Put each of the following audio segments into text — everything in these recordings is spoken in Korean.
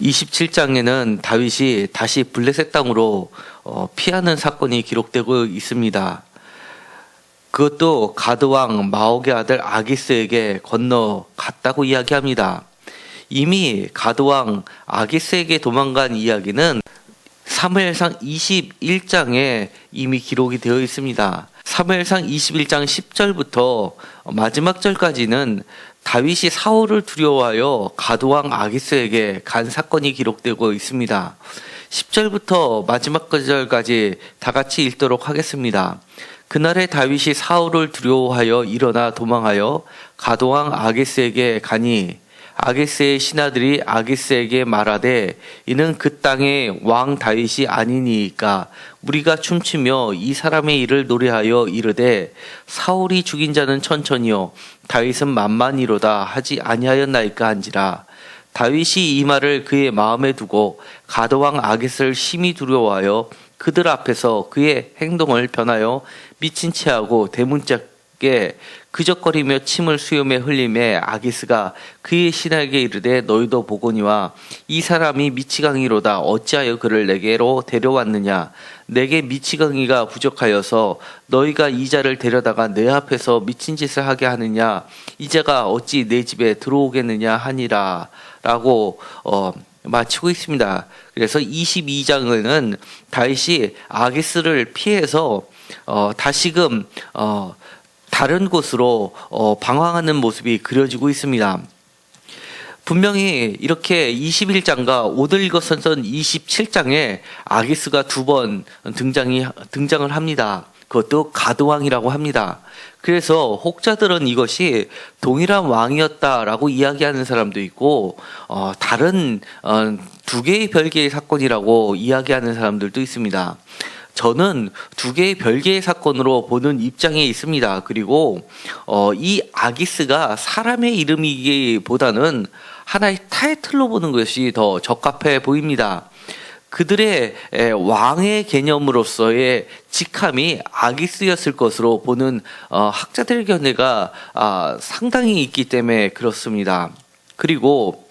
27장에는 다윗이 다시 블레셋 땅으로 어, 피하는 사건이 기록되고 있습니다. 그것도 가드왕 마옥의 아들 아기스에게 건너갔다고 이야기합니다. 이미 가드왕 아기스에게 도망간 이야기는 사무엘상 21장에 이미 기록이 되어 있습니다. 사무엘상 21장 10절부터 마지막 절까지는 다윗이 사울을 두려워하여 가드왕 아기스에게 간 사건이 기록되고 있습니다. 10절부터 마지막 절까지 다 같이 읽도록 하겠습니다. 그날에 다윗이 사울을 두려워하여 일어나 도망하여 가도왕 아게스에게 가니 아게스의 신하들이 아게스에게 말하되 이는 그 땅의 왕 다윗이 아니니까 우리가 춤추며 이 사람의 일을 노래하여 이르되 사울이 죽인 자는 천천히요 다윗은 만만이로다 하지 아니하였나이까 한지라. 다윗이 이 말을 그의 마음에 두고 가드왕 아겟을 심히 두려워하여 그들 앞에서 그의 행동을 변하여 미친 체하고 대문짝 게 그적거리며 침을 수염에 흘림에 아기스가 그의 신하에게 이르되 너희도 보거니와 이 사람이 미치광이로다. 어찌하여 그를 내게로 데려왔느냐? 내게 미치광이가 부족하여서 너희가 이 자를 데려다가 내 앞에서 미친 짓을 하게 하느냐? 이자가 어찌 내 집에 들어오겠느냐 하니라. 라고 어 마치고 있습니다. 그래서 22장에는 다윗이 아기스를 피해서 어 다시금 어 다른 곳으로 어 방황하는 모습이 그려지고 있습니다. 분명히 이렇게 21장과 오늘 읽었었던 27장에 아기스가 두 번 등장이 등장을 합니다. 그것도 가드왕이라고 합니다. 그래서 혹자들은 이것이 동일한 왕이었다라고 이야기하는 사람도 있고 어, 다른 어, 두 개의 별개의 사건이라고 이야기하는 사람들도 있습니다. 저는 두 개의 별개의 사건으로 보는 입장에 있습니다. 그리고 어, 이 아기스가 사람의 이름이기보다는 하나의 타이틀로 보는 것이 더 적합해 보입니다. 그들의 왕의 개념으로서의 직함이 아기스였을 것으로 보는 어, 학자들 견해가 아, 상당히 있기 때문에 그렇습니다. 그리고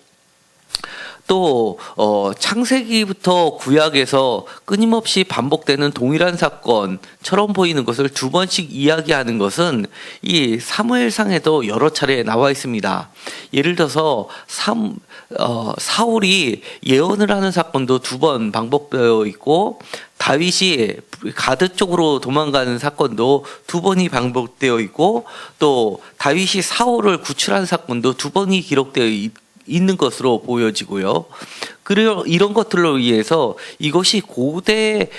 또 어, 창세기부터 구약에서 끊임없이 반복되는 동일한 사건처럼 보이는 것을 두 번씩 이야기하는 것은 이 사무엘상에도 여러 차례 나와 있습니다. 예를 들어서 삼, 어, 사울이 예언을 하는 사건도 두 번 반복되어 있고 다윗이 가드 쪽으로 도망가는 사건도 두 번이 반복되어 있고 또 다윗이 사울을 구출한 사건도 두 번이 기록되어 있고 있는 것으로 보여지고요. 그리고 이런 것들로 의해서 이것이 고대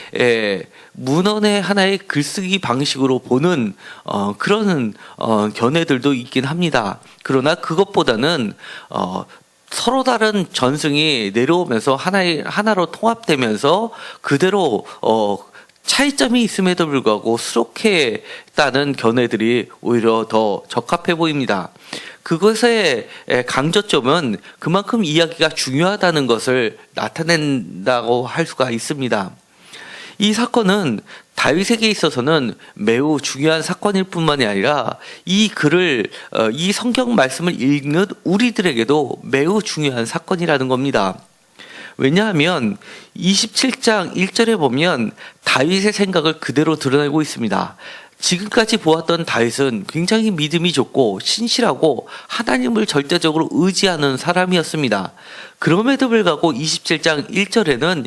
문헌의 하나의 글쓰기 방식으로 보는 어, 그런 어, 견해들도 있긴 합니다. 그러나 그것보다는 어, 서로 다른 전승이 내려오면서 하나의 하나로 통합되면서 그대로 어, 차이점이 있음에도 불구하고 수록했다는 견해들이 오히려 더 적합해 보입니다. 그것의 강조점은 그만큼 이야기가 중요하다는 것을 나타낸다고 할 수가 있습니다. 이 사건은 다윗에게 있어서는 매우 중요한 사건일 뿐만이 아니라 이 글을 어, 이 성경 말씀을 읽는 우리들에게도 매우 중요한 사건이라는 겁니다. 왜냐하면 27장 1절에 보면 다윗의 생각을 그대로 드러내고 있습니다. 지금까지 보았던 다윗은 굉장히 믿음이 좋고 신실하고 하나님을 절대적으로 의지하는 사람이었습니다. 그럼에도 불구하고 27장 1절에는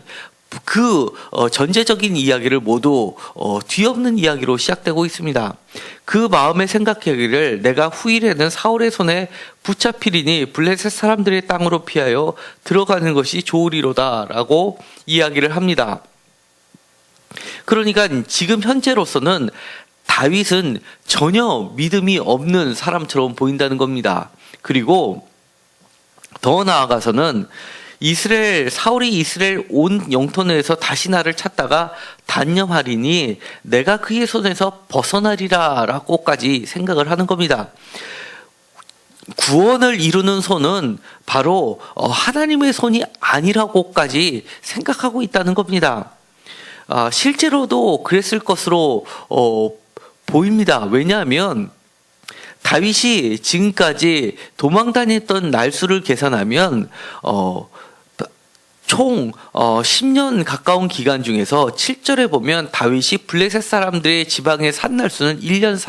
그 어, 전제적인 이야기를 모두 어, 뒤엎는 이야기로 시작되고 있습니다. 그 마음에 생각하기를 내가 후일에는 사울의 손에 붙잡히리니 블레셋 사람들의 땅으로 피하여 들어가는 것이 좋으리로다라고 이야기를 합니다. 그러니까 지금 현재로서는 다윗은 전혀 믿음이 없는 사람처럼 보인다는 겁니다. 그리고 더 나아가서는 이스라엘 사울이 이스라엘 온 영토 내에서 다시 나를 찾다가 단념하리니 내가 그의 손에서 벗어나리라라고까지 생각을 하는 겁니다. 구원을 이루는 손은 바로 어, 하나님의 손이 아니라고까지 생각하고 있다는 겁니다. 아, 실제로도 그랬을 것으로 어, 보입니다. 왜냐하면 다윗이 지금까지 도망 다녔던 날수를 계산하면 어 총 어, 10년 가까운 기간 중에서 7절에 보면 다윗이 블레셋 사람들의 지방에 산 날수는 1년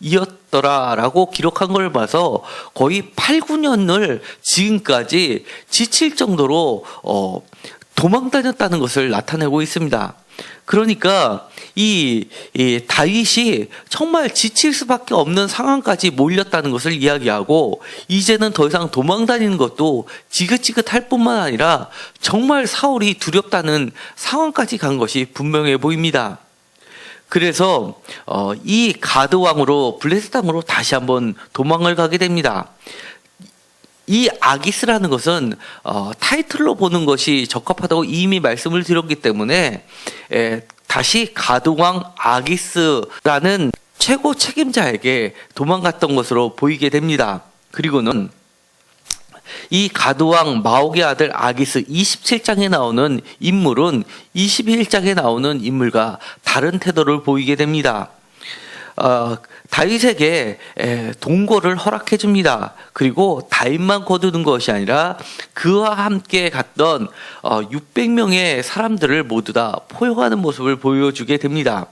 4개월이었더라라고 기록한 걸 봐서 거의 8, 9년을 지금까지 지칠 정도로 어, 도망 다녔다는 것을 나타내고 있습니다. 그러니까 이, 이 다윗이 정말 지칠 수밖에 없는 상황까지 몰렸다는 것을 이야기하고 이제는 더 이상 도망 다니는 것도 지긋지긋할 뿐만 아니라 정말 사울이 두렵다는 상황까지 간 것이 분명해 보입니다. 그래서 어, 이 가드 왕으로 블레셋 땅으로 다시 한번 도망을 가게 됩니다. 이 아기스라는 것은 어, 타이틀로 보는 것이 적합하다고 이미 말씀을 드렸기 때문에 에, 다시 가두왕 아기스라는 최고 책임자에게 도망갔던 것으로 보이게 됩니다. 그리고는 이 가두왕 마옥의 아들 아기스 27장에 나오는 인물은 21장에 나오는 인물과 다른 태도를 보이게 됩니다. 어, 다윗에게 에, 동거를 허락해 줍니다. 그리고 다윗만 거두는 것이 아니라 그와 함께 갔던 어, 600명의 사람들을 모두 다 포용하는 모습을 보여주게 됩니다.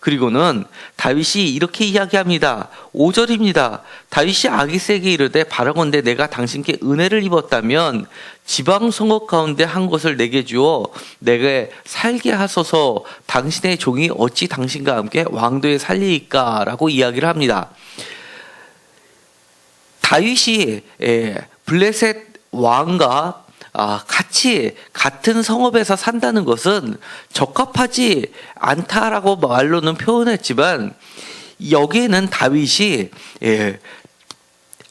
그리고는 다윗이 이렇게 이야기합니다. 5절입니다. 다윗이 아기스에게 이르되 바라건대 내가 당신께 은혜를 입었다면 지방 성읍 가운데 한 곳을 내게 주어 내게 살게 하소서 당신의 종이 어찌 당신과 함께 왕도에 살리이까라고 이야기를 합니다. 다윗이 예, 블레셋 왕과 아, 같이 같은 성읍에서 산다는 것은 적합하지 않다라고 말로는 표현했지만 여기에는 다윗이 예,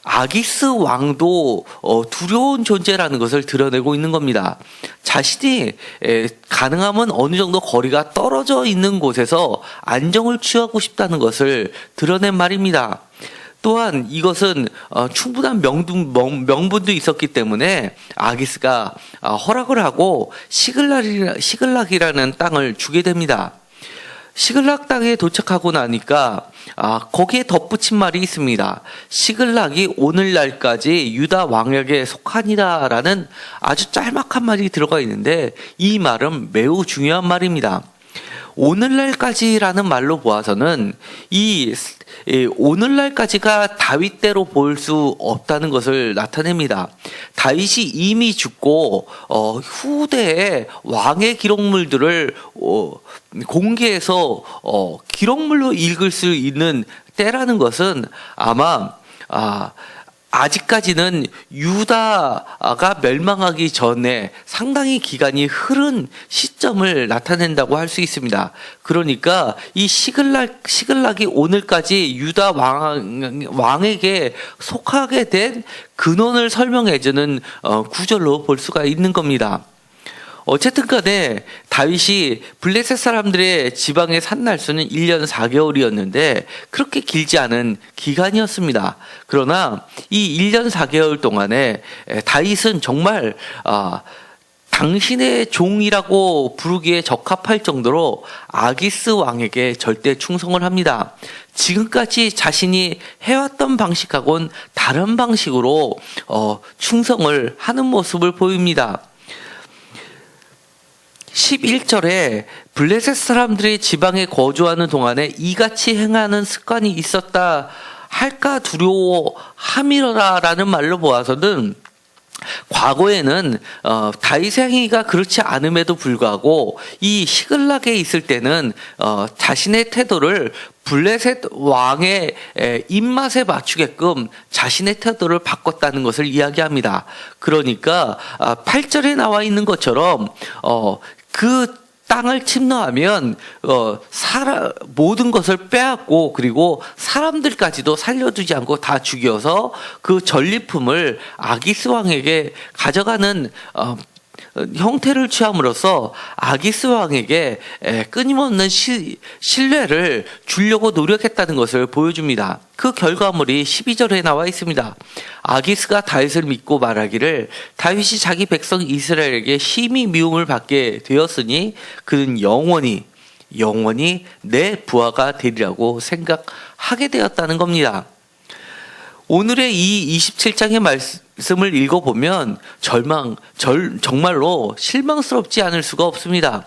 아기스 왕도 어, 두려운 존재라는 것을 드러내고 있는 겁니다. 자신이 에, 가능하면 어느 정도 거리가 떨어져 있는 곳에서 안정을 취하고 싶다는 것을 드러낸 말입니다. 또한 이것은 어, 충분한 명분, 명분도 있었기 때문에 아기스가 어, 허락을 하고 시글락이라, 시글락이라는 땅을 주게 됩니다. 시글락 땅에 도착하고 나니까 아, 거기에 덧붙인 말이 있습니다. 시글락이 오늘날까지 유다 왕에게 속하니라라는 아주 짤막한 말이 들어가 있는데 이 말은 매우 중요한 말입니다. 오늘날까지라는 말로 보아서는 이 오늘날까지가 다윗대로 볼 수 없다는 것을 나타냅니다. 다윗이 이미 죽고 어, 후대에 왕의 기록물들을 어, 공개해서 어, 기록물로 읽을 수 있는 때라는 것은 아마 아, 아직까지는 유다가 멸망하기 전에 상당히 기간이 흐른 시점을 나타낸다고 할 수 있습니다. 그러니까 이 시글락 시글락이 오늘까지 유다 왕 왕에게 속하게 된 근원을 설명해주는 어, 구절로 볼 수가 있는 겁니다. 어쨌든 간에 다윗이 블레셋 사람들의 지방에 산 날수는 1년 4개월이었는데 그렇게 길지 않은 기간이었습니다. 그러나 이 1년 4개월 동안에 다윗은 정말 아, 당신의 종이라고 부르기에 적합할 정도로 아기스 왕에게 절대 충성을 합니다. 지금까지 자신이 해왔던 방식하고는 다른 방식으로 어, 충성을 하는 모습을 보입니다. 11절에 블레셋 사람들이 지방에 거주하는 동안에 이같이 행하는 습관이 있었다 할까 두려워 함이라라는 말로 보아서는 과거에는 어, 행위가 그렇지 않음에도 불구하고 이 시글락에 있을 때는 어, 자신의 태도를 블레셋 왕의 에, 입맛에 맞추게끔 자신의 태도를 바꿨다는 것을 이야기합니다. 그러니까 아, 8절에 나와 있는 것처럼 어, 그 땅을 침노하면 어 사람 모든 것을 빼앗고 그리고 사람들까지도 살려두지 않고 다 죽여서 그 전리품을 아기스 왕에게 가져가는 어 형태를 취함으로써 아기스 왕에게 끊임없는 시, 신뢰를 주려고 노력했다는 것을 보여줍니다. 그 결과물이 12절에 나와 있습니다. 아기스가 다윗을 믿고 말하기를 다윗이 자기 백성 이스라엘에게 심히 미움을 받게 되었으니 그는 영원히 영원히 내 부하가 되리라고 생각하게 되었다는 겁니다. 오늘의 이 27장의 말씀 말씀을 읽어보면 절망, 절, 정말로 실망스럽지 않을 수가 없습니다.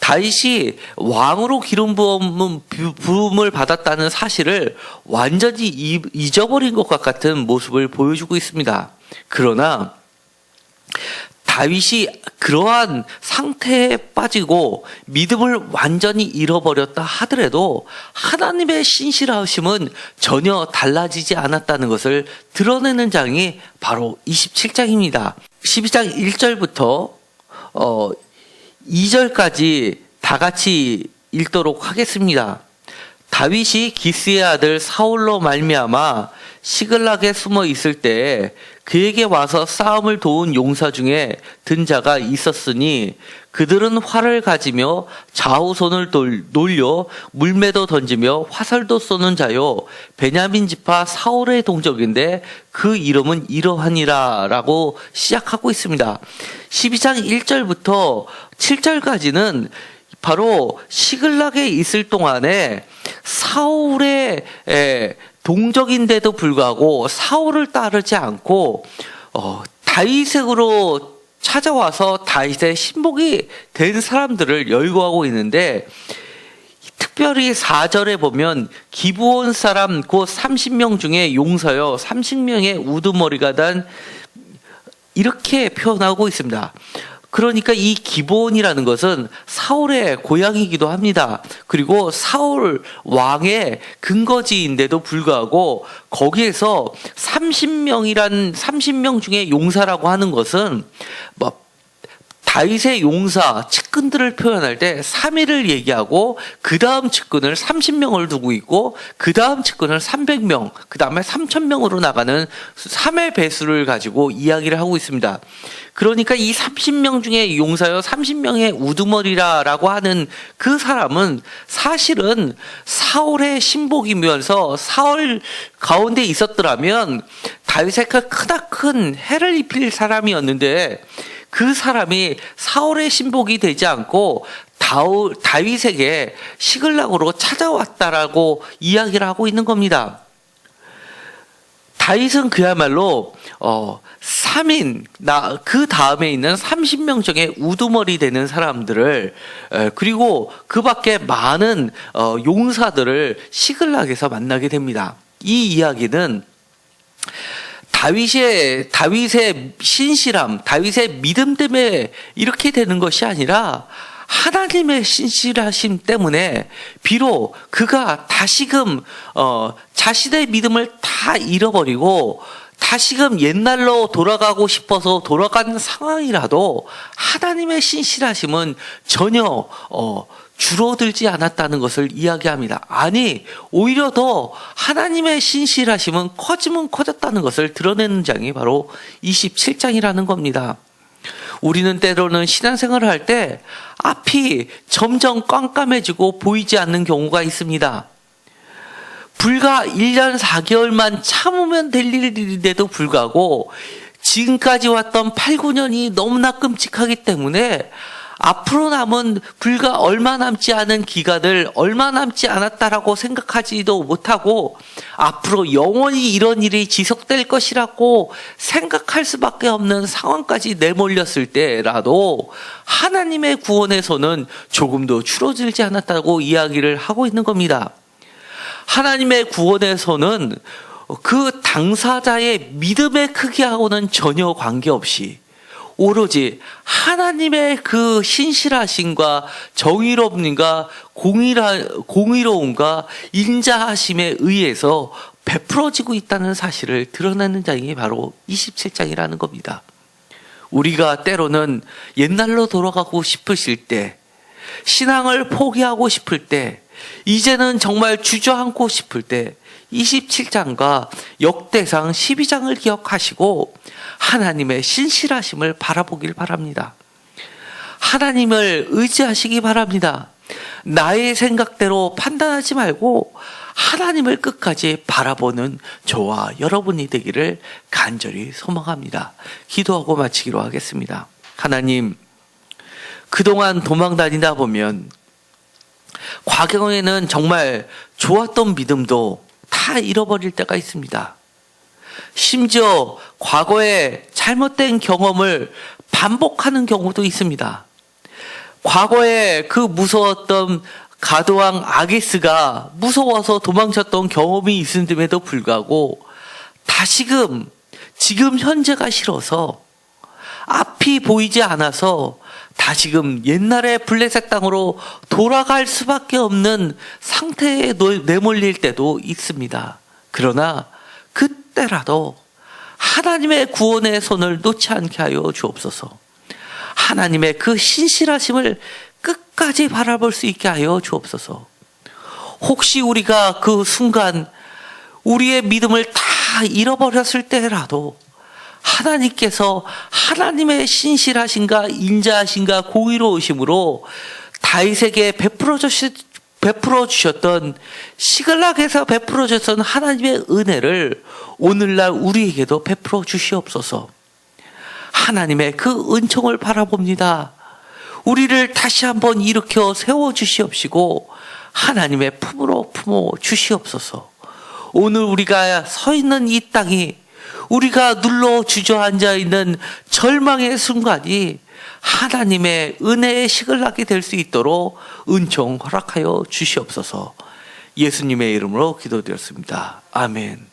다윗이 왕으로 기름 부음, 부음을 받았다는 사실을 완전히 이- 잊어버린 것과 같은 모습을 보여주고 있습니다. 그러나 다윗이 그러한 상태에 빠지고 믿음을 완전히 잃어버렸다 하더라도 하나님의 신실하심은 전혀 달라지지 않았다는 것을 드러내는 장이 바로 27장입니다. 12장 1절부터 어 2절까지 다 같이 읽도록 하겠습니다. 다윗이 기스의 아들 사울로 말미암아 시글락에 숨어 있을 때 그에게 와서 싸움을 도운 용사 중에 든 자가 있었으니 그들은 활을 가지며 좌우손을 돌- 놀려 물매도 던지며 화살도 쏘는 자요 베냐민 지파 사울의 동족인데 그 이름은 이러하니라라고 시작하고 있습니다. 12장 1절부터 7절까지는 바로 시글락에 있을 동안에 사울의 에, 동적인데도 불구하고 사울을 따르지 않고 어, 다윗으로 찾아와서 다윗의 신복이 된 사람들을 열거하고 있는데 특별히 4절에 보면 기부온 사람 곧 30명 중에 용사여 30명의 우두머리가 단 이렇게 표현하고 있습니다. 그러니까 이 기본이라는 것은 사울의 고향이기도 합니다. 그리고 사울 왕의 근거지인데도 불구하고 거기에서 30명이란 30명 중에 용사라고 하는 것은 뭐 다윗의 용사 측근들을 표현할 때 3일을 얘기하고 그 다음 측근을 30명을 두고 있고 그 다음 측근을 300명, 그 다음에 3,000명으로 나가는 3의 배수를 가지고 이야기를 하고 있습니다. 그러니까 이 30명 중에 용사여 30명의 우두머리라라고 하는 그 사람은 사실은 사울의 신복이면서 사울 가운데 있었더라면 다윗의 그 크나큰 해를 입힐 사람이었는데 그 사람이 사울의 신복이 되지 않고 다우, 다윗에게 시글락으로 찾아왔다라고 이야기를 하고 있는 겁니다. 다윗은 그야말로 어 3인 나 그 다음에 있는 30명 중에 우두머리 되는 사람들을 에, 그리고 그 밖에 많은 어, 용사들을 시글락에서 만나게 됩니다. 이 이야기는 다윗의 다윗의 신실함, 다윗의 믿음 때문에 이렇게 되는 것이 아니라 하나님의 신실하심 때문에 비록 그가 다시금 어, 자신의 믿음을 다 잃어버리고 다시금 옛날로 돌아가고 싶어서 돌아가는 상황이라도 하나님의 신실하심은 전혀 어, 줄어들지 않았다는 것을 이야기합니다. 아니, 오히려 더 하나님의 신실하심은 커지면 커졌다는 것을 드러내는 장이 바로 27장이라는 겁니다. 우리는 때로는 신앙생활을 할 때 앞이 점점 깜깜해지고 보이지 않는 경우가 있습니다. 불과 1년 4개월만 참으면 될 일인데도 불구하고 지금까지 왔던 8, 9년이 너무나 끔찍하기 때문에 앞으로 남은 불과 얼마 남지 않은 기간을 얼마 남지 않았다라고 생각하지도 못하고 앞으로 영원히 이런 일이 지속될 것이라고 생각할 수밖에 없는 상황까지 내몰렸을 때라도 하나님의 구원에서는 조금도 줄어들지 않았다고 이야기를 하고 있는 겁니다. 하나님의 구원에서는 그 당사자의 믿음의 크기하고는 전혀 관계없이 오로지 하나님의 그 신실하심과 정의롭님과 공의라, 공의로움과 인자하심에 의해서 베풀어지고 있다는 사실을 드러내는 장이 바로 27장이라는 겁니다. 우리가 때로는 옛날로 돌아가고 싶으실 때, 신앙을 포기하고 싶을 때, 이제는 정말 주저앉고 싶을 때 27장과 역대상 12장을 기억하시고 하나님의 신실하심을 바라보길 바랍니다. 하나님을 의지하시기 바랍니다. 나의 생각대로 판단하지 말고 하나님을 끝까지 바라보는 저와 여러분이 되기를 간절히 소망합니다. 기도하고 마치기로 하겠습니다. 하나님, 그동안 도망 다니다 보면 과거에는 정말 좋았던 믿음도 다 잃어버릴 때가 있습니다. 심지어 과거에 잘못된 경험을 반복하는 경우도 있습니다. 과거에 그 무서웠던 가도왕 아기스가 무서워서 도망쳤던 경험이 있음에도 불구하고 다시금 지금 현재가 싫어서 앞이 보이지 않아서 다시금 옛날의 블레셋 땅으로 돌아갈 수밖에 없는 상태에 놓- 내몰릴 때도 있습니다. 그러나 그때라도 하나님의 구원의 손을 놓지 않게 하여 주옵소서. 하나님의 그 신실하심을 끝까지 바라볼 수 있게 하여 주옵소서. 혹시 우리가 그 순간 우리의 믿음을 다 잃어버렸을 때라도 하나님께서 하나님의 신실하신가 인자하신가 공의로우심으로 다윗에게 베풀어 주셨던 시글락에서 베풀어 주셨던 하나님의 은혜를 오늘날 우리에게도 베풀어 주시옵소서. 하나님의 그 은총을 바라봅니다. 우리를 다시 한번 일으켜 세워 주시옵시고 하나님의 품으로 품어 주시옵소서. 오늘 우리가 서 있는 이 땅이 우리가 눌러 주저앉아 있는 절망의 순간이 하나님의 은혜의 시글락이 될수 있도록 은총 허락하여 주시옵소서. 예수님의 이름으로 기도드렸습니다. 아멘.